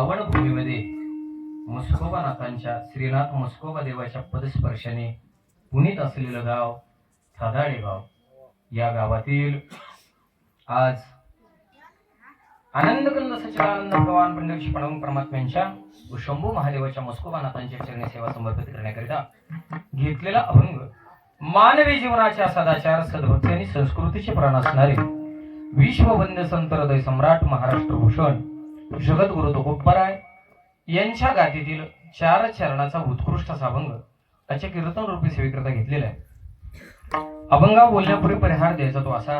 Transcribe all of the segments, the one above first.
पावन भूमीमध्ये मस्कोबा नाथांच्या श्रीनाथ मस्कोबा देवाच्या पदस्पर्शाने पुनीत असलेलं गाव थादाडे गाव. या गावातील आज आनंदकंद सचिदानंद भगवान पंढरीशी पणवून परमात्म्यांच्या व शंभू महादेवाच्या मस्कोबा नाथांच्या चरणी सेवा समर्पित करण्याकरिता घेतलेला अभंग मानवी जीवनाच्या सदाचार सद्भक्ती आणि संस्कृतीचे प्राण असणारे विश्ववंद्य संत हृदय सम्राट महाराष्ट्र भूषण जगद्गुरु तुकोबराय यांच्या गादीतील चार चरणाचा उत्कृष्ट असा अभंग त्याच्या कीर्तन रूपी सेवेकरता घेतलेला आहे. अभंगा बोलण्यापूर्वी परिहार द्यायचा तो असा.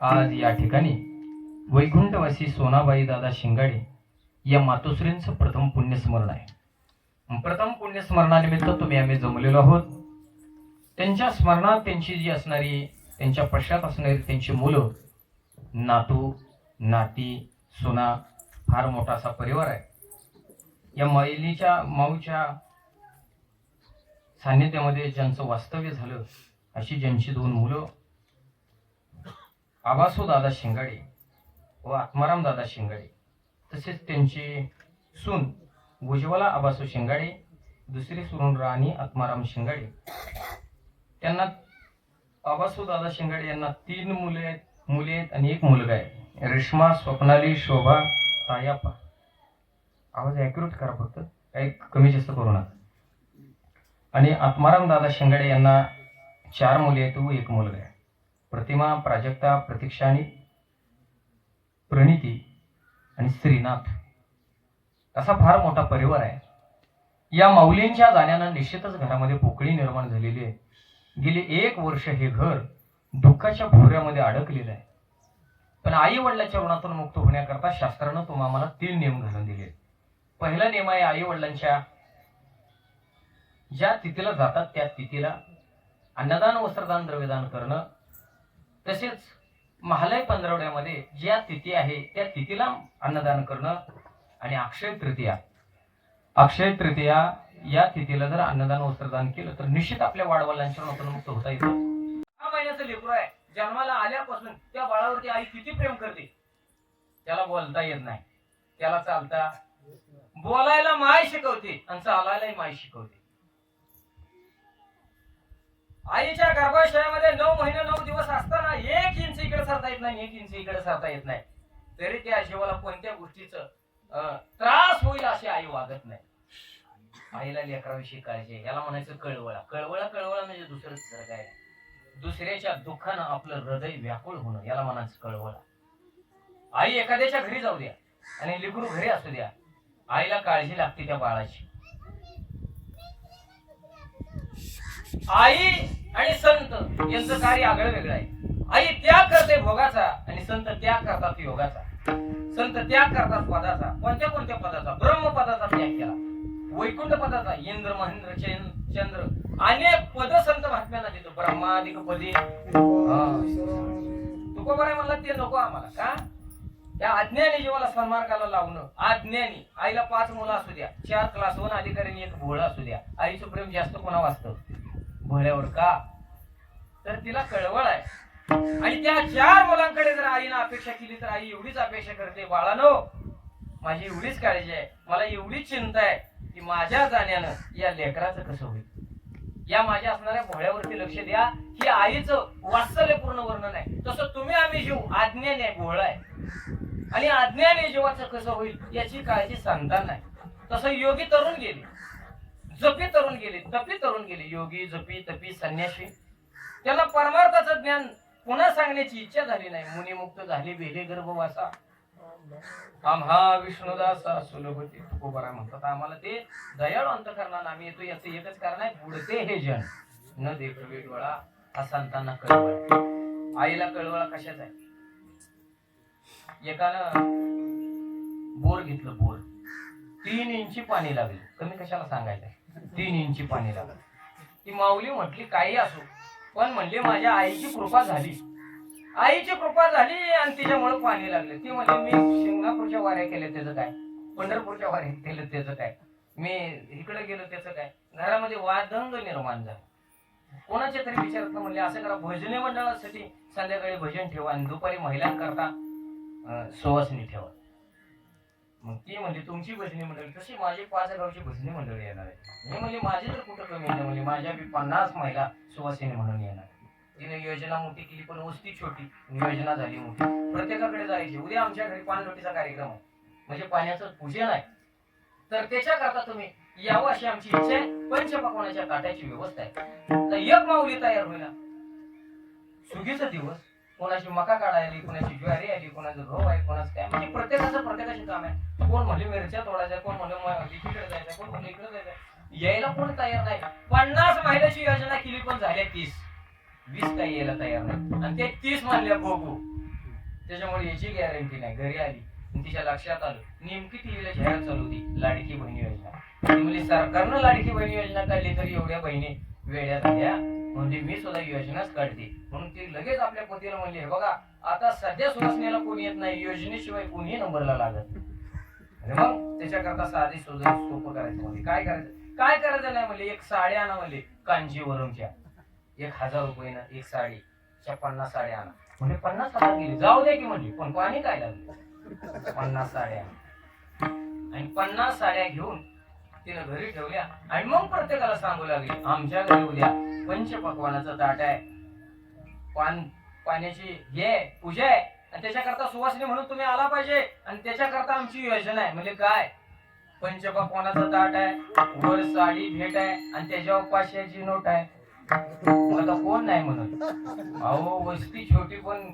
आज या ठिकाणी वैकुंठवासी सोनाबाई दादा शिंगाडे या मातोश्रींचं प्रथम पुण्यस्मरण आहे. प्रथम पुण्यस्मरणानिमित्त तुम्ही आम्ही जमलेलो आहोत. त्यांच्या स्मरणात त्यांची जी असणारी त्यांच्या पश्चात असणारी त्यांची मुलं नातू नाती सुना फार मोठा असा परिवार आहे. या मैलीच्या माऊच्या सान्निध्यामध्ये ज्यांचं वास्तव्य झालं अशी ज्यांची दोन मुलं आबासो दादा शिंगाडे व आत्माराम दादा शिंगाडे तसेच त्यांची सून भुजवाला आबासो शिंगाडे दुसरी सून राणी आत्माराम शिंगाडे. त्यांना आबासो दादा शिंगाडे यांना तीन मुले आहेत मुले आहेत आणि एक मुलगा आहे. रेश्मा स्वप्नाली शोभा तायापा आवाज ॲक्युरेट करा फक्त. काही कमी जास्त करू नका. आणि आत्माराम दादा शिंगाडे यांना चार मुले आहेत व एक मुलगा आहे. प्रतिमा प्राजक्ता प्रतीक्षा आणि प्रणिती आणि श्रीनाथ. असा फार मोठा परिवार आहे. या माऊलींच्या जाण्यानं निश्चितच घरामध्ये पोकळी निर्माण झालेली आहे. गेली एक वर्ष हे घर दुःखाच्या भोऱ्यामध्ये अडकलेलं आहे. पण आई वडिलांच्या ऋणातून मुक्त होण्याकरता शास्त्रानं तुम्हा तीन नियम घालून दिले पहिला नियम आहे आई वडिलांच्या ज्या तिथीला जातात त्या तिथीला अन्नदान वस्त्रदान द्रव्यदान करणं. तसेच महालय पंधरवड्यामध्ये ज्या तिथी आहे त्या तिथीला अन्नदान करणं आणि अक्षय तृतीया. अक्षय तृतीया या तिथीला जर अन्नदान वस्त्रदान केलं तर निश्चित आपल्या वाडवलांच्या ऋणातून मुक्त होता येतं. हा महिन्याचं लेकरू आहे. जन्माला आल्यापासून त्या बाळावरती आई किती प्रेम करते? त्याला बोलता येत नाही. त्याला चालता बोलायला माय शिकवते आणि चालायलाही माय शिकवते. आईच्या गर्भाशयामध्ये नऊ महिने नऊ दिवस असताना एक इंच इकडे सरता येत नाही एक इंच इकडे सरता येत नाही. तरी त्या शिवाला कोणत्या गोष्टीच अं, त्रास होईल अशी आई वागत नाही. आईला लेकराविषयी काळजी याला म्हणायचं कळवळा. कळवळा कळवळा म्हणजे दुसरं तिसरं काय? नाही. दुसऱ्याच्या दुःखानं आपलं हृदय व्याकुळ होणं याला म्हणायचं कळवळा. आई एखाद्याच्या घरी जाऊ द्या आणि लेकरू घरी असू द्या. आईला काळजी लागते त्या बाळाची. आई आणि संत यांचं कार्य आगळं वेगळं आहे. आई त्याग करते भोगाचा आणि संत त्याग करतात योगाचा. संत त्याग करतात पदाचा कोणत्या कोणत्या पदाचा? ब्रह्म पदाचा त्याग केला. वैकुंठ पदाचा इंद्र महेंद्र चंद्र आणि पद संत महात्म्यांना देतो. ब्रह्मादिक पदे तुकोबर आहे म्हणला ते नको आम्हाला. का? त्या अज्ञानी जीवाला सन्मार्गाला लावणं. अज्ञानी. आईला पाच मुलं असू द्या. चार क्लास वन अधिकारी एक भोळ असू द्या. आईचं प्रेम जास्त कोणा वाचतं भोळ्यावर का? तर तिला कळवळ आहे. आणि त्या चार मुलांकडे जर आईनं अपेक्षा केली तर आई एवढीच अपेक्षा करते बाळानो माझी एवढीच काळजी आहे. मला एवढीच चिंता आहे की माझ्या जाण्यानं या लेकराचं कसं होईल? या माझ्या असणाऱ्या भोळ्यावरती लक्ष द्या. ही आईचं वात्सल्यपूर्ण वर्णन आहे. तसं तुम्ही आम्ही जीव आज्ञाने आहे भोळा आहे. आणि आज्ञाने जीवाचं कसं होईल याची काळजी सांगता नाही. तसं योगी तरुण गेले. जपी तरुण गेले तपी तरुण गेले. योगी जपी तपी संन्याशी. त्याला परमार्थाचं ज्ञान पुन्हा सांगण्याची इच्छा झाली नाही. मुनिमुक्त झाले वेले गर्भवासा. आम्हा विष्णुदासा सुलभते तुकोबरा म्हणतात. आम्हाला ते दयाळू अंतकरणानं आम्ही येतो याचं एकच कारण आहे बुडते हे जन. न देखवे डोळा हा संतांना कळवळ. आईला कळवळा कशाच आहे? एकानं बोर घेतलं बोर. तीन इंची पाणी लागली. कमी कशाला सांगायचं? तीन इंची पाणी लागलं. ती माऊली म्हटली काही असो. पण म्हणले माझ्या आईची कृपा झाली. आईची कृपा झाली आणि तिच्यामुळे पाणी लागले. ती म्हणजे मी शिंगणापूरच्या वाऱ्या केल्या त्याचं काय? पंढरपूरच्या वाऱ्या केलं त्याचं काय? मी इकडे गेलो त्याचं काय? घरामध्ये वादंग निर्माण झाला. कोणाच्या तरी विचारात म्हणले असं करा भजने मंडळासाठी संध्याकाळी भजन ठेवा आणि दुपारी महिलांकरता सुवासनी ठेवा. मग ती म्हणजे तुमची भजनी मंडळी तशी माझी पाच गावची भजनी मंडळी येणार आहे म्हणजे माझी तर कुठं कमी येणार? म्हणजे माझ्या पन्नास महिला सुवासिनी म्हणून येणार तिने योजना मोठी केली पण वस्ती छोटी. योजना झाली मोठी. प्रत्येकाकडे जायची. उद्या आमच्या घरी पाणलोटीचा कार्यक्रम आहे. म्हणजे पाण्याचं पूजन आहे. तर त्याच्याकरता तुम्ही यावं अशी आमची इच्छा आहे. पंचपक्वानाच्या ताट्याची व्यवस्था आहे. तर एक माऊली तयार होईल सुगीचा दिवस. कोणाची मका काढायली कोणाची ज्वारी आली कोणाचं गहू आहे कोणाचं काय. म्हणजे प्रत्येकाचं प्रत्येकाचे काम आहे. कोण म्हणले मिरच्या तोडायच्या कोण म्हणले तिकडे इकडे जायचं कोण म्हणले इकडे जायचं. यायला कोण तयार नाही. पन्नास महिन्याची योजना केली पण झाल्या तीस. वीस काही यायला तयार नाही. आणि ते तीस म्हणल्या बघू त्याच्यामुळे याची गॅरंटी नाही. घरी आली तिच्या लक्षात आलं. नेमकी टीव्हीला जाहिरात चालू होती लाडकी बहिणी योजना. म्हणजे सरकारनं लाडकी बहिणी योजना काढली तर एवढ्या बहिणी वेळ्यात द्या म्हणजे मी सुद्धा योजनाच काढते. म्हणून ती लगेच आपल्या पतीला म्हणले बघा आता सध्या सुवासनेला कोणी येत नाही योजनेशिवाय कोणीही नंबरला लागत आणि मग त्याच्याकरता साधी सोपं करायचं. म्हणजे काय करायचं? काय करायचं नाही म्हणले एक साडी आणा म्हणले कांजीवरमच्या. एक हजार रुपयानं एक साडी च्या पन्नास साड्या आणा. म्हणजे पन्नास हजार गेले जाऊ दे की म्हणली पण पाणी काय लागले पन्नास साड्या आणि. पन्नास साड्या घेऊन तिनं घरी ठेवल्या. आणि मग प्रत्येकाला सांगू लागली आमच्या घरी उद्या पंचपक्वानाचं ताट आहे. पान पाण्याची हे पूजा आहे. आणि त्याच्याकरता सुवासिनी म्हणून तुम्ही आला पाहिजे. आणि त्याच्याकरता आमची योजना आहे. म्हणजे काय? पंचपक्वानाचं ताट आहे वर साडी भेट आहे आणि त्याच्यावर पाचशेची नोट आहे. मला कोण नाही म्हणत? अहो वस्ती छोटी पण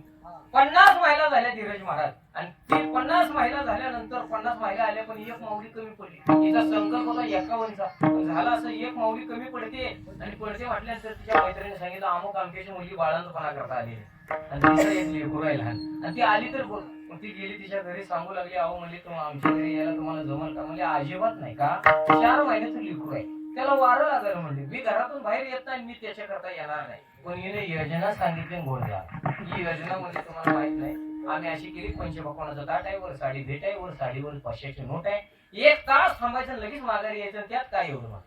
पन्नास महिला झाल्या धीरज महाराज. आणि ती पन्नास महिला झाल्यानंतर पन्नास महिला आल्या पण एक माऊली कमी पडली. तिचा संकल्प होता एकावन्नचा. झाला असं एक माऊली कमी पडते. आणि पडते म्हटल्यानंतर तिच्या मैत्रिणी सांगितलं अमुक अमकेची मुलगी बाळांतपणा करता आली आणि तिचा एक लेकरू आहे लहान आणि ती आली तर बोल ती गेली तिच्या घरी सांगू लागली अहो म्हणली आमच्या घरी यायला तुम्हाला जमल का? म्हणजे अजिबात नाही का? चार महिन्याचं लेकरू आहे. त्याला वारं लागलं म्हणले. मी घरातून बाहेर येत नाही मी त्याच्याकरता येणार नाही. पण हिने योजना सांगितली आणि ही योजना म्हणजे तुम्हाला माहीत नाही. आम्ही अशी केली पंचभकवानाचं ताट आहे वर साडी भेट आहे वर साडीवर पाचशेची नोट आहे. एक तास थांबायचं लगेच माघारी यायचं त्यात काय एवढं मग?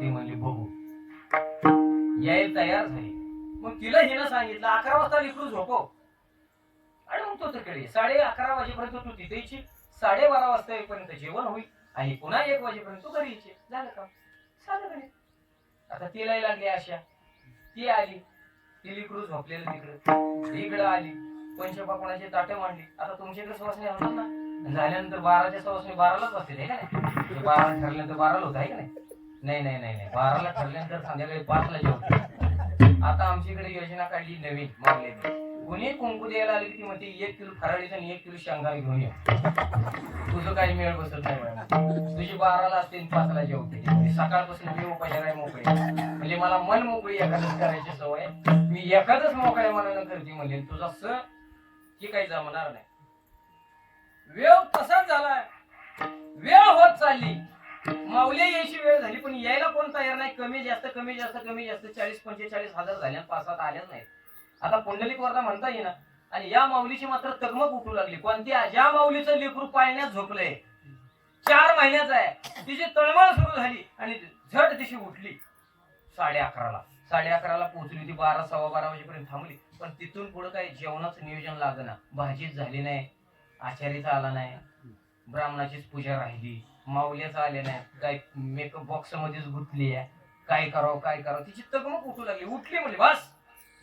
ती म्हणली बघू. यायला तयार झाली. मग तिला हिनं सांगितलं अकरा वाजता लिकरू झोपव आणि मग तो तिकडे साडे अकरा वाजेपर्यंत तू तिथेची यायची साडेबारा वाजता येईपर्यंत जेवण होईल. आणि पुन्हा एक वाजेपर्यंत तू घरी यायची झालं का? साधं गणित आता तिला लागली आशा. ती आली. तिली क्रूज झोपलेलं तिकडं. इकडं आली. पंचपापणाची ताटे मांडली. आता तुमच्याकडे सवासणी होणार ना? झाल्यानंतर बाराच्या सवासणी बारालाच बसतील आहे का नाही? म्हणजे बाराला ठरल्यानंतर बाराला होत आहे का नाही? नाही नाही नाही नाही. बाराला ठरल्यानंतर संध्याकाळी पाचला जेवण. आता आमच्याकडे योजना काढली नवीन मागलेली कुणी कुंकू द्यायला आली की ती म्हणते एक किलो फराळीचं आणि एक किलो शेंगा घेऊन ये. तुझं काही मेळ बसत नाही मॅडम. तुझी बाराला असते आणि पाचला जेवते. म्हणजे सकाळपासून मी उपाय नाही मोकळी. म्हणजे मला मन मोकळी एखादच करायची सवय. मी एखादच मोकळ्या मनानं करते म्हणजे तुझा स की काही जमणार नाही. वेळ तसाच झाला. वेळ होत चालली. माऊली यायची वेळ झाली पण यायला कोण तयार नाही. कमी जास्त कमी जास्त कमी जास्त. चाळीस पंचेचाळीस हजार झाल्या पाच सात आल्याच नाहीत. आता पुंडलिक वर्धा म्हणता येईना. आणि या माऊलीची मात्र तगमग उठू लागली. कोणत्या ज्या माऊलीचं लेकरू पाळण्यात झोपलंय. चार महिन्याचा आहे. तिची तळमळ सुरू झाली आणि झट तिशी उठली. साडे अकराला. साडे अकराला पोहोचली होती. बारा सव्वा बारा वाजेपर्यंत थांबली. पण तिथून पुढे काही जेवणाचं नियोजन लागना. भाजीच झाली नाही. आचार्यचा आला नाही. ब्राह्मणाचीच पूजा राहिली. माऊल्याचा आले नाही. काय मेकअप बॉक्स मध्येच गुंतली आहे. काय करावं काय करावं? तिची तगमग उठू लागली. उठली म्हणजे बस.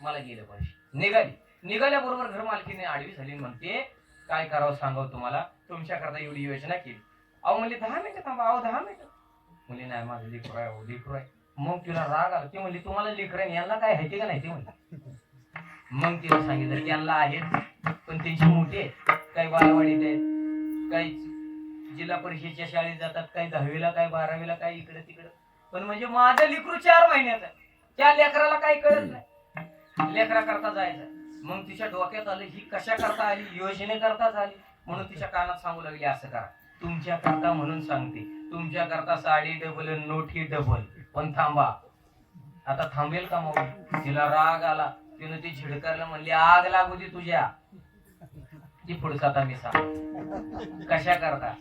मला गेलं पाहिजे. निघाली. निघाल्याबरोबर घर मालकीने आडवी झाली म्हणते काय करावं सांगावं तुम्हाला? तुमच्याकरता एवढी योजना केली. अहो म्हणले दहा मिनिटं थांबा अहो दहा मिनिटं. म्हणले नाही माझं लेकरू आहे अहो लेकरू आहे. मग तिला राग आला. ती म्हणली तुम्हाला लेकर आहे यांना काय आहे का नाही? ते म्हणले. मग तिला सांगितलं यांना आहेत पण त्यांची मोठी आहेत. काही बालवाडीत आहेत. काही जिल्हा परिषदेच्या शाळेत जातात काही दहावीला काही बारावीला काही इकडे तिकडे पण म्हणजे माझं लेकरू चार महिन्याचं त्या लेकराला काही कळत नाही. लेकरा करता जायचं. मग तिच्या डोक्यात आलं ही कशा करता आली? योजने करता झाली. म्हणून तिच्या कानात सांगू लागली असं करा. तुमच्या करता म्हणून सांगते. तुमच्या करता साडी डबल नोटी डबल पण थांबा. आता थांबेल का मग तिला राग आला. तिनं ती झिडकारला म्हणली आग लागू दे तुझ्या. ती पुढचा आता मी सांग कशा करता?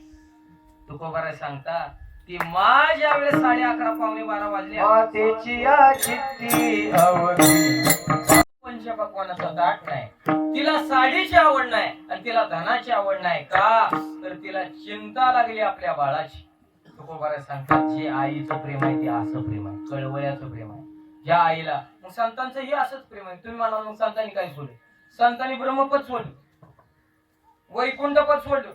तुकोबारा सांगता ती माझ्या वेळेस साडे अकरा पावणे बारा वाजले. पंचपक्वानाचा ताट नाही. तिला साडीची आवड नाही आणि तिला धनाची आवड नाही का? तर तिला चिंता लागली आपल्या बाळाची. तुकोबारा सांगतात जे आईचं प्रेम आहे ते असं प्रेम आहे. कळवयाचं प्रेम आहे. ज्या आईला मग संतांचं हे असंच प्रेम आहे. तुम्ही म्हणाल मग संतांनी काय सोडले? संतांनी ब्रह्मपद सोडलं. वैकुंठ पद सोडलं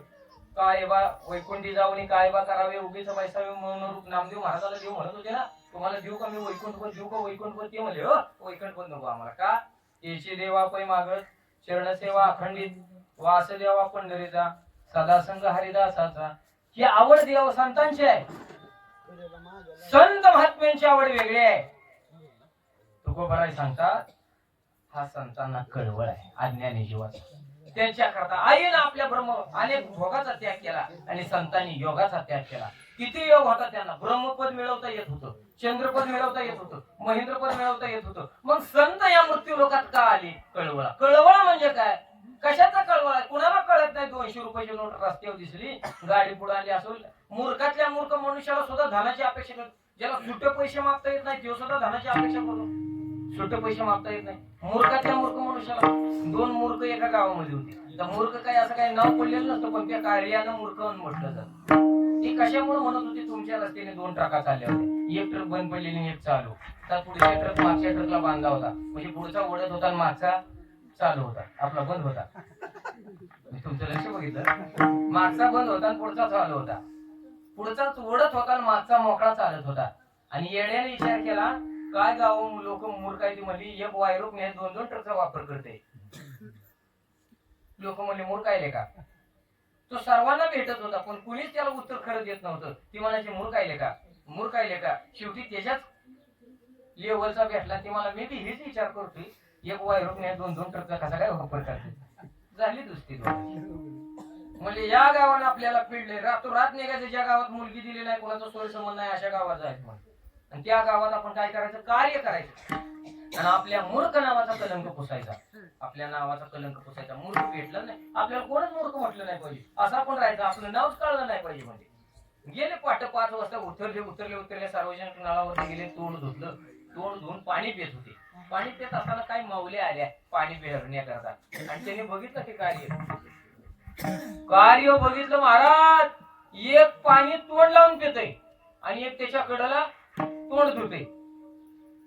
काय बा वैकुंठी जाऊन काय बा करावे? उगीच बैसावे म्हणून रूप नामदेव महाराजाला देव म्हणत होते ना तुम्हाला देऊ का मी वैकुंठ पण देऊ का वैकुंठ पण ते म्हणले हो वैकुंठ पण नको आम्हाला. का? येशी देवा पै मागत शरणसेवा अखंडित वासदेवा पंढरीचा सदासंग हरिदासाचा. ही आवड देव संतांची आहे. संत महात्म्यांची आवड वेगळी आहे. तुकोबराय सांगतात हा संतांना कळवळ आहे अज्ञानी जीवाचा. त्यांच्या करता आईनं आपल्या ब्रह्म अनेक भोगाचा त्याग केला आणि संतांनी योगाचा त्याग केला. किती योग होता त्यांना? ब्रह्मपद मिळवता येत होतं चंद्रपद मिळवता येत होतं महेंद्रपद मिळवता येत होतं. मग संत या मृत्यू लोकात का आली? कळवळा. कळवळा म्हणजे काय? कशाचा कळवळा? कुणाला कळत नाही दोनशे रुपयाची नोट रस्त्यावर दिसली गाडी पुढे आली असेल मूर्खातल्या मूर्ख मनुष्याला सुद्धा धनाची अपेक्षा करतो ज्याला सुट्टे पैसे मागता येत नाही तो सुद्धा धनाची अपेक्षा करतो. छोटे पैसे मागता येत नाही. मूर्खातल्या मूर्ख मनुष्याला. दोन मूर्ख एका गावामध्ये होते. तर मूर्ख काय असं काही नाव पडलेलं नसतं पण त्या कार्यानं मूर्ख म्हटलं जात. ते कशामुळे म्हणत होते? तुमच्या रस्त्याने दोन ट्रका चालल्या होत्या. एक ट्रक बंद पडलेली एक चालू तर पुढच्या ट्रक मागच्या ट्रकला बांधला होता. म्हणजे पुढचा ओढत होता आणि मागचा चालू होता. आपला बंद होता. तुमचं लक्ष बघितलं? मागचा बंद होता आणि पुढचा चालू होता. पुढचा ओढत होता आणि मागचा मोकळा चालत होता. आणि येण्याने विचार केला काय गाव लोक मूर्खायची म्हणली एक वायरूप ने दोन दोन ट्रकचा वापर करते. लोक म्हणले मूर्ख का तो सर्वांना भेटत होता पण कुणीच त्याला उत्तर खरं देत नव्हतं. ती म्हणायची मूर्ख का मूर्ख का शेवटी त्याच्याच लेवलचा भेटला. ती मला मी बी हेच विचार करतोय एक वायरूप ने दोन दोन ट्रकचा कसा काय वापर करते? झाली दुसरी म्हणजे या गावानं आपल्याला पिडले रातोरात निघायचं ज्या गावात मुलगी दिली नाही कोणाचा सोय संबंध नाही अशा गावात जायचं आणि त्या गावात आपण काय करायचं? कार्य करायचं. आणि आपल्या मूर्ख नावाचा कलंक पुसायचा. आपल्या नावाचा कलंक पुसायचा. मूर्ख भेटलं नाही. आपल्याला कोणच मूर्ख म्हटलं नाही पाहिजे. असं आपण राहायचं. आपलं नावच कळलं नाही पाहिजे म्हणजे. गेले पाठ पाच वाजता उतरले उतरले उतरले सार्वजनिक नळावर गेले तोंड धुतलं. तोंड धुवून पाणी पित होते. पाणी पित असताना काही माऊले आल्या पाणी पिण्याकरता आणि त्यांनी बघितलं ते कार्य. कार्य बघितलं महाराज. एक पाणी तोंड लावून पितय. आणि एक त्याच्या कडेला तोंड धुते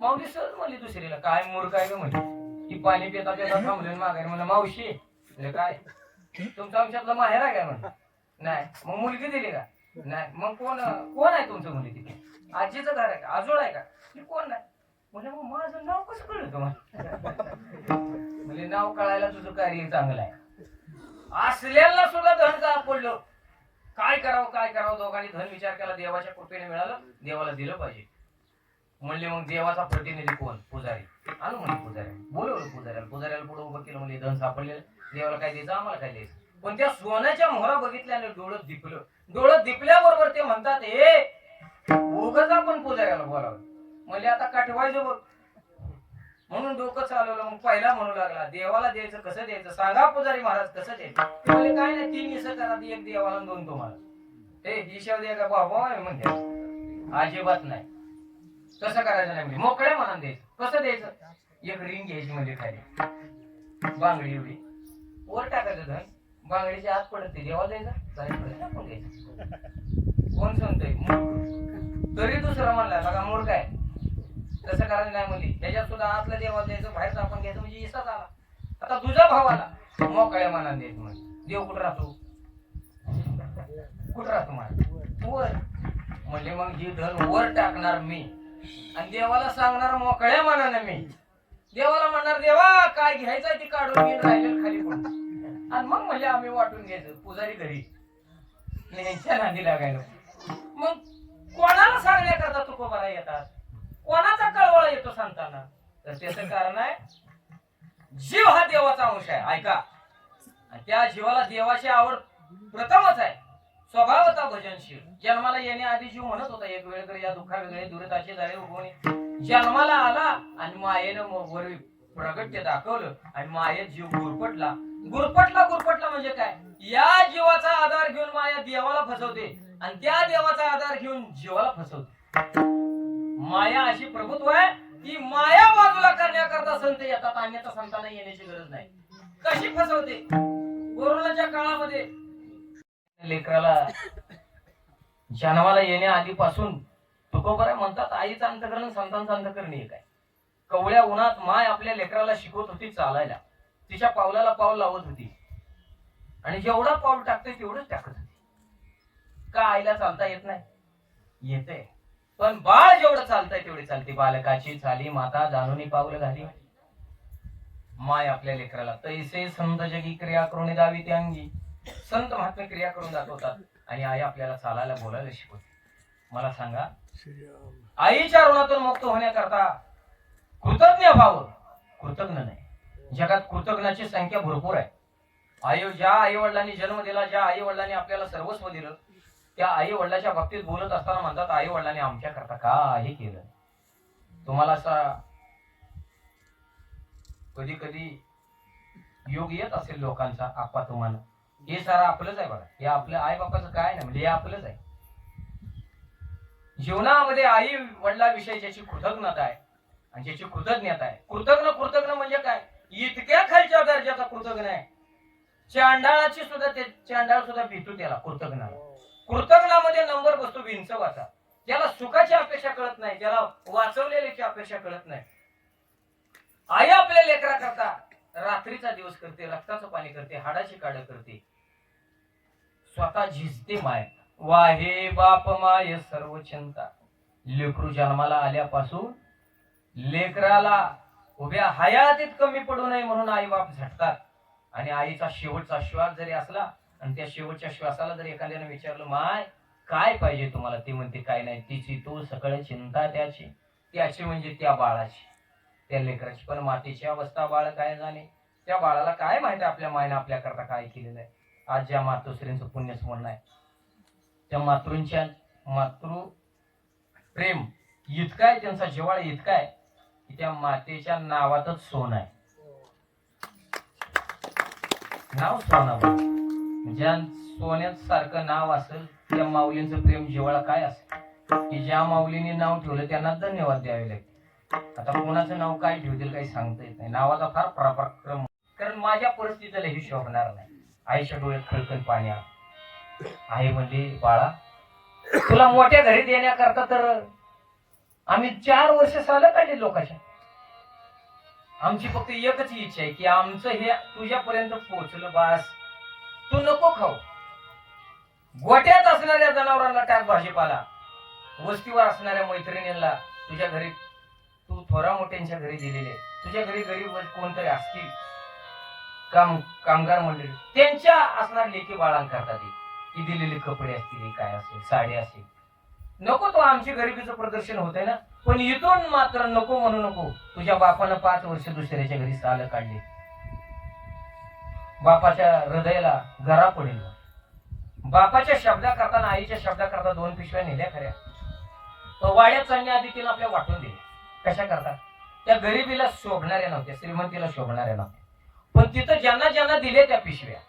माऊली सहज म्हणली दुसरीला काय मूर्ख आहे का म्हणजे ती पाणी पिता पिता थांबले माघारी म्हणलं मावशी म्हणजे काय? तुमच्या आमच्यातला माहेर आहे काय म्हणलं नाही. मग मुलगी दिली का? नाही. मग कोण कोण आहे तुमचं मुली तिथे? आजीचं घर आहे का? आजोळ आहे का? ती कोण नाही. म्हणजे मग माझं नाव कसं कळलं तुम्हाला? म्हणजे नाव कळायला तुझं कार्य चांगलं आहे. असलेला सुद्धा धन का पडलं? काय करावं काय करावं? दोघांनी धन विचार केला देवाच्या कृपेने मिळालं देवाला दिलं पाहिजे. म्हणले मग देवाचा प्रतिनिधी कोण? पुजारी. आलो म्हणजे पुजारी बोलवलं पुजाऱ्याला. पुजाऱ्याला पुढे उभं केलं म्हणजे धन सापडलेलं. देवाला काय द्यायचं? आम्हाला काय द्यायचं? पण त्या सोन्याच्या मोहरा बघितल्याने डोळं दिपलं. डोळं दिपल्याबरोबर ते म्हणतात हे उगच आपण पुजाऱ्याला बोलावं म्हणजे आता काठवायचं बघ. म्हणून डोकं चालवलं. मग पहिला म्हणू लागला देवाला द्यायचं कसं द्यायचं? सांगा पुजारी महाराज कसं द्यायचं? म्हणजे काय नाही तीन इसं करा एक देवाला दोन तुम्हाला. ते हिशोब द्या का बाबा? म्हणते अजिबात नाही. तसं करायचं नाही म्हणजे. मोकळ्या मनात द्यायचं. कसं द्यायचं? एक रिंग घ्यायची म्हणजे खाली. बांगडी एवढी. वर टाकायचं धन. बांगडीच्या आत पडत. ते जेव्हा द्यायचं जायचं टाकून कोण सांगतोय? तरी दुसरा म्हणला बघा मूर्ख आहे. तसं करायचं नाही म्हणजे. त्याच्यात सुद्धा आतला देवा द्यायचं बाहेरचं आपण घ्यायचं म्हणजे इसाच आला आता तुझा भाव आला मोकळ्या मनात द्यायचं म्हणजे देव कुठं राहतो? कुठं राहतो मला वर. म्हणजे मग ही धन वर टाकणार मी. आणि देवाला सांगणार मोकळ्या मनानं मी. देवाला म्हणणार देवा काय घ्यायचं ती काढून मी राहिले खाली आणि मग म्हणजे आम्ही वाटून घ्यायचं पुजारी घरी. यांच्या नांदी लागायला. मग कोणाला सांगण्याकरता तुकोबाला येतात? कोणाचा कळवळा येतो सांगताना? तर त्याचं कारण आहे जीव हा देवाचा अंश आहे. ऐका. आणि त्या जीवाला देवाची आवड प्रथमच आहे. स्वभावता भजनशील. जन्माला येण्याआधी जीव म्हणत होता एक वेळ या दुःखा वेगळे दुरिताचे झाले उभवणे जन्माला आला आणि मायेनं मग वर प्रगट्य दाखवलं आणि मायेत जीव गुरपटला गुरपटला गुरपटला म्हणजे काय? या जीवाचा आधार घेऊन माया देवाला फसवते आणि त्या देवाचा आधार घेऊन जीवाला फसवते. माया अशी प्रभुत्व आहे की माया बाजूला करण्याकरता संत येतात अन्यथा संतांना येण्याची गरज नाही. कशी फसवते? कोरोनाच्या काळामध्ये लेकराला. जन्माला येण्या आधीपासून म्हणतात आईचं अंतकरण संतांचं अंतकरण एक आहे. कवळ्या उन्हात माय आपल्या लेकराला शिकवत होती चालायला. तिच्या पावलाला पाऊल लावत होती. आणि जेवढा पाऊल टाकते तेवढंच टाकत होती. का आईला चालता येत नाही? येते. पण बाळ जेवढं चालतंय तेवढी चालते. बालकाची चाली माता जाणून पावलं घाली. माय आपल्या लेकराला तैसे संत जगी क्रिया करून दावी ते अंगी संत महात्मे क्रिया करून जात होतात आणि आई आपल्याला चालायला बोलायला शिकवते. मला सांगा आईच्या ऋणातून मुक्त होण्याकरता कृतज्ञ व्हावं? कृतज्ञ नाही. जगात कृतज्ञाची संख्या भरपूर आहे. आई ज्या आई वडिलांनी जन्म दिला ज्या आई वडिलांनी आपल्याला सर्वस्व दिलं त्या आई वडिलाच्या बाबतीत बोलत असताना म्हणतात आई वडिलांनी आमच्या करता काही केलं तुम्हाला असा कधी कधी योग येत असेल लोकांचा आपा तुम्हाला. हे सारं आपलंच आहे बघा. हे आपलं आई बापाचं काय नाही म्हणजे हे आपलंच आहे. जीवनामध्ये आई वडिलाविषयी ज्याची कृतज्ञता आहे आणि ज्याची कृतज्ञता आहे. कृतज्ञ कृतज्ञ म्हणजे काय? इतक्या खालच्या दर्जाचा कृतज्ञ आहे. चांडाळाची सुद्धा ते चांडाळ सुद्धा भीतू त्याला कृतज्ञाला. कृतज्ञामध्ये नंबर बसतो विंचवाचा. ज्याला सुखाची अपेक्षा कळत नाही ज्याला वाचवलेल्याची अपेक्षा कळत नाही. आई आपल्या लेकरा करता रात्रीचा दिवस करते रक्ताचं पाणी करते हाडाची काढ करते. स्वतः झिजते माय. वाहे बाप माय सर्व चिंता. लेकरू जन्माला आल्यापासून लेकराला उभ्या हयातीत कमी पडू नये म्हणून आई बाप झटतात. आणि आईचा शेवटचा श्वास जरी असला आणि त्या शेवटच्या श्वासाला जर एखाद्याने विचारलं माय काय पाहिजे तुम्हाला? ती म्हणते काय नाही तिची तो सगळं चिंता त्याची. त्याची म्हणजे त्या बाळाची. त्या लेकराची पण मातीची अवस्था बाळ काय जाणे त्या बाळाला काय माहिती आपल्या मायने आपल्याकरता काय केलेलं आहे? आज ज्या मातोश्रींचं पुण्य स्मरण आहे त्या मातृंच्या मातृ प्रेम इतका आहे त्यांचा जिवाळ इतका आहे की त्या मातेच्या नावातच सोन आहे. नाव सोनावर ज्या सोन्यात सारखं नाव असेल त्या माऊलींचं प्रेम जिव्हाळा काय असेल? की ज्या माऊलीने नाव ठेवलं त्यांना धन्यवाद द्यावे लागते आता कोणाचं नाव काय ठेवतील काही सांगता येत नाही. नावाचा फार पराक्रम. कारण माझ्या परिस्थितीला हे शोभणार नाही. आईच्या डोळ्यात खळखळ पाण्या आई म्हणजे बाळा तुला मोठ्या घरी देण्याकरता तर आम्ही चार वर्ष सालं काढले लोकांच्या. आमची फक्त एकच इच्छा आहे की आमचं हे तुझ्यापर्यंत पोहोचलं बास. तू नको खाऊ. गोट्यात असणाऱ्या जनावरांना टाक भाजीपाला. वस्तीवर असणाऱ्या मैत्रिणींना तुझ्या घरी तू थोरा मोठ्यांच्या घरी दिलेले. तुझ्या घरी गरीब कोणतरी असतील. काम कामगार मंडळी त्यांच्या असणार लेखी बाळांकरता ती की दिलेले कपडे असतील काय असेल साडी असेल. नको तो आमची गरिबीचं प्रदर्शन होतंय ना. पण इथून मात्र नको म्हणू नको. तुझ्या बापानं पाच वर्ष दुसऱ्याच्या घरी साल काढले. बापाच्या हृदयाला गरा पडेल. बापाच्या शब्दा करताना आईच्या शब्दा करता दोन पिशव्या नेल्या खऱ्या. वाड्यात चढण्या तिला आपल्या वाटून दिले कशा करता त्या गरिबीला शोभणाऱ्या नव्हत्या श्रीमंतीला शोभणाऱ्या नव्हत्या. पण तिथं ज्यांना ज्यांना दिले त्या पिशव्या.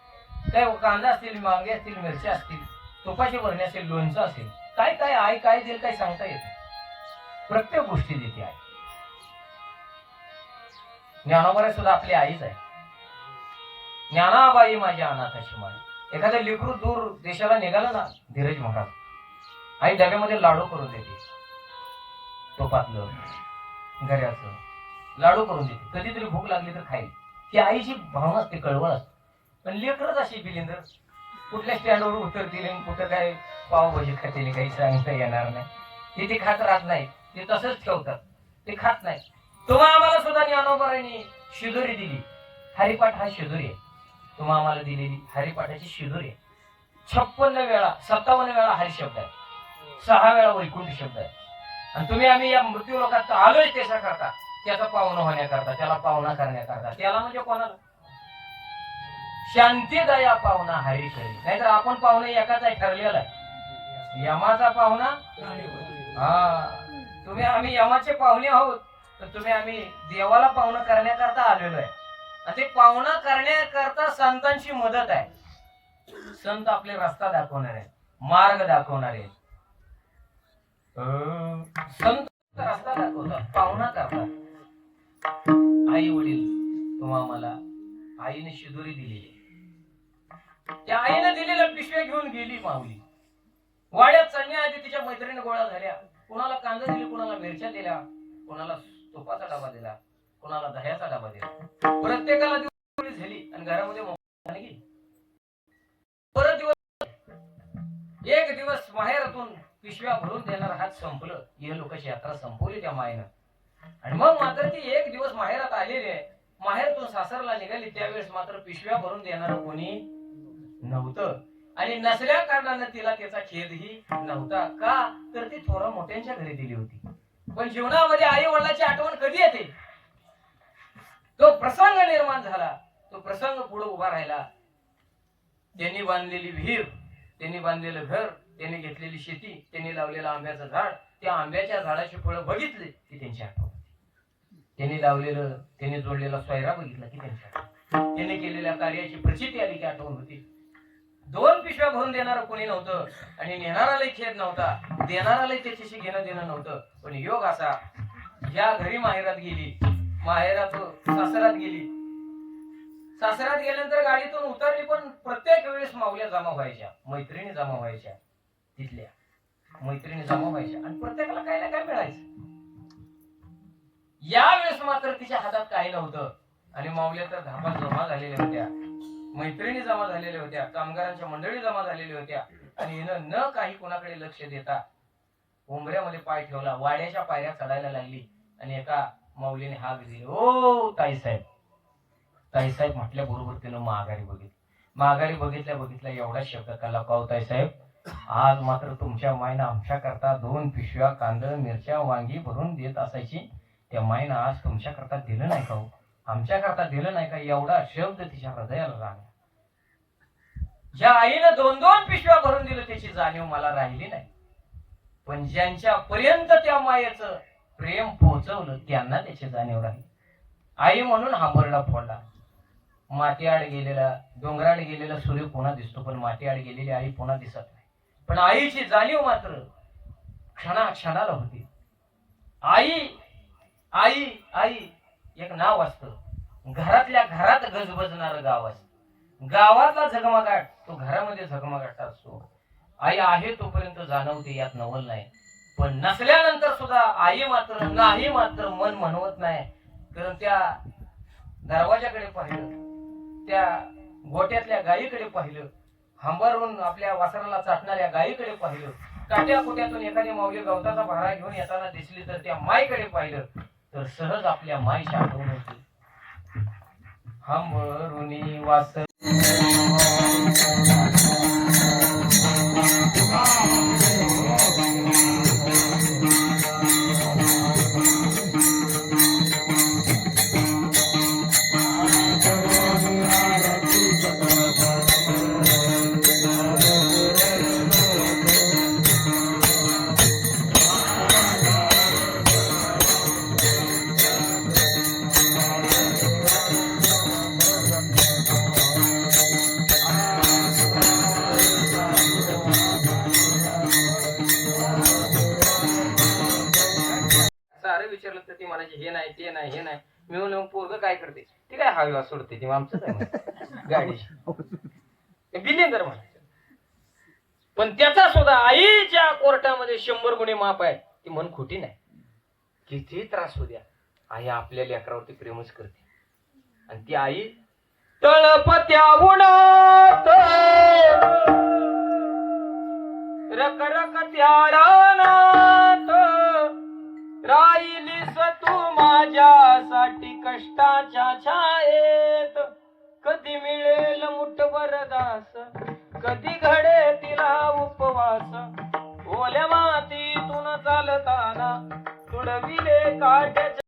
काय कांदा असतील वांगे असतील मिरच्या असतील तुपाशी भरणे असेल लोणचं असेल काय काय आई काय देईल काय सांगता येत नाही. प्रत्येक गोष्टी देते आई. ज्ञानोबरा सुद्धा आपली आईच आहे. ज्ञानाबाई माझ्या अनाथाची माय एखादं लिकरू दूर देशाला निघालं ना धीरज महाराज आई डब्यामध्ये लाडू करून देते. तुपातलं घऱ्याचं लाडू करून देते. कधीतरी भूक लागली तर खाईल. ती आईची भावना असते कळवळ असते. पण लेकरच अशी बिलिंदर कुठल्या स्टँडवर उतरतील आणि कुठं काय पावभाजी खातील काही सांगता येणार नाही. ते ते खात राहत नाही. ते तसंच ठेवतात. ते खात नाही. तुम्हा आम्हाला सुद्धा ज्ञानोबरांनी शिदोरी दिली. हरिपाठ हा शिदोरी आहे. तुम्हा आम्हाला दिलेली हरिपाठाची शिदोरी आहे. छप्पन्न वेळा सत्तावन्न वेळा हरिशब्द आहे. सहा वेळा वैकुंठ शब्द आहे. आणि तुम्ही आम्ही या मृत्यू लोकात आलोय त्याच्या करता त्याचा पाहुणा होण्याकरता त्याला पाहुणा करण्याकरता. त्याला म्हणजे कोणाला? शांती दया पाहुणा हरी करी नाहीतर आपण पाहुणे एकाच आहे ठरलेला आहे. यमाचा पाहुणा? हा. तुम्ही आम्ही यमाचे पाहुणे आहोत तर तुम्ही आम्ही देवाला पाहुणं करण्याकरता आलेलो आहे. आणि ते पाहुणा करण्याकरता संतांची मदत आहे. संत आपले रस्ता दाखवणार आहेत मार्ग दाखवणार आहेत. संत रस्ता दाखवतात पाहुणा करतात. आई वडील तुम्हा मला आईने शिदोरी दिलेली त्या आईने दिलेल्या पिशव्या घेऊन गेली माऊली. वाड्यात चढण्याआधी तिच्या मैत्रिणी गोळा झाल्या. कुणाला कांदा दिले कुणाला मिरच्या दिल्या कोणाला तुपाचा डबा दिला कोणाला दह्याचा डबा दिला. प्रत्येकाला दिवस झाली आणि घरामध्ये गेली. परत दिवस एक दिवस माहेरातून पिशव्या भरून देणार हात संपलं. हे लोकांची यात्रा संपवली त्या मायनं. आणि मग मात्र ती एक दिवस माहेरात आलेली आहे. माहेरातून सासरला निघाली त्यावेळेस मात्र पिशव्या भरून देणार कोणी नव्हतं. आणि नसल्या कारणानं तिला त्याचा खेदही नव्हता. का? तर ती थोरा मोठ्यांच्या घरी दिली होती. पण जीवनामध्ये आई वडिलाची आठवण कधी येते? तो प्रसंग निर्माण झाला. तो प्रसंग पुढे उभा राहिला. त्यांनी बांधलेली विहीर त्यांनी बांधलेलं घर त्यांनी घेतलेली शेती त्यांनी लावलेलं आंब्याचं झाड त्या आंब्याच्या झाडाची फळं बघितली की त्यांची आठवण. त्यांनी लावलेलं त्यांनी जोडलेला सोयरा बघितला की त्यांच्या. त्याने त्यांनी केलेल्या कार्याची प्रचिती आली की आठवण होती. दोन पिशव्या भरून देणारं कोणी नव्हतं आणि नेणारालाही खेद नव्हता. देणारालाही त्याच्याशी घेणं देणं नव्हतं. पण योग असा या घरी माहेरात गेली. माहेरात सासरात गेली. सासरात गेल्यानंतर गाडीतून उतरली पण प्रत्येक वेळेस माऊल्या जमा व्हायच्या. मैत्रिणी जमा व्हायच्या तिथल्या. मैत्रिणी जमा व्हायच्या. आणि प्रत्येकाला काय ना काय मिळायचं. यावेळेस मात्र तिच्या हातात काही नव्हतं. आणि माऊल्या तर धापा जमा झालेल्या होत्या. मैत्रिणी जमा झालेल्या होत्या. कामगारांच्या मंडळी जमा झालेल्या होत्या. आणि हिनं न काही कोणाकडे लक्ष देता उंबऱ्यामध्ये पाय ठेवला वाड्याच्या पायऱ्या चढायला लागली. आणि एका माऊलीने हाक दिली ओ ताईसाहेब ताईसाहेब म्हटल्या बरोबर तिनं माघारी बघितली. माघारी बघितल्या बघितल्या एवढा शब्द कला पाव ताईसाहेब आज मात्र तुमच्या मायनं आमच्या करता दोन पिशव्या कांदा मिरच्या वांगी भरून देत असायची. त्या माईनं आज तुमच्याकरता दिलं नाही का हो? दिलं नाही का? एवढा शब्द तिच्या हृदयाला लागला. ज्या आईनं दोन दोन पिशव्या भरून दिलं त्याची जाणीव मला राहिली नाही. पण ज्यांच्या पर्यंत त्या मायेचं प्रेम पोहोचवलं त्यांना त्याची जाणीव राहिली. आई म्हणून हा बरडा फोडला. मातीआड गेलेला डोंगराड गेलेला सूर्य पुन्हा दिसतो पण मातीआड गेलेली आई पुन्हा दिसत नाही. पण आईची जाणीव मात्र क्षणा क्षणाला होती. आई आई आई एक नाव असतं. घरातल्या घरात गजबजणारं गाव असतं. गावातला झगमगाट तो घरामध्ये झगमगाट असतो. आई आहे तोपर्यंत जाणवते यात नवल नाही. पण नसल्यानंतर सुद्धा आई मात्र नाही मात्र मन म्हणवत नाही. कारण त्या दरवाजाकडे पाहिलं त्या गोट्यातल्या गायीकडे पाहिलं हंबरून आपल्या वासराला चाटणाऱ्या गायीकडे पाहिलं काट्या कुट्यातून एखादी माऊली गवताचा भारा घेऊन येताना दिसली तर त्या माईकडे पाहिलं तर सहज आपल्या माईची आठवण होती. हंबरुनी वास गाडी. म्हणायचं. पण त्याचा सुद्धा आईच्या कोर्टामध्ये शंभर गुन्हे माप आहे ती मन खोटी नाही. किती त्रास होऊ द्या. आई आपल्या लेकरावरती प्रेमच करते. आणि ती आई तळपत्या उन्हात रक रक त्या रानात राहिलीस तू माझ्यासाठी कष्टाच्या छायेत. कधी मिळेल मुठ बरदास कधी घडे तिला उपवास. ओल्या मातीतून चालताना तुडविले काट्याच्या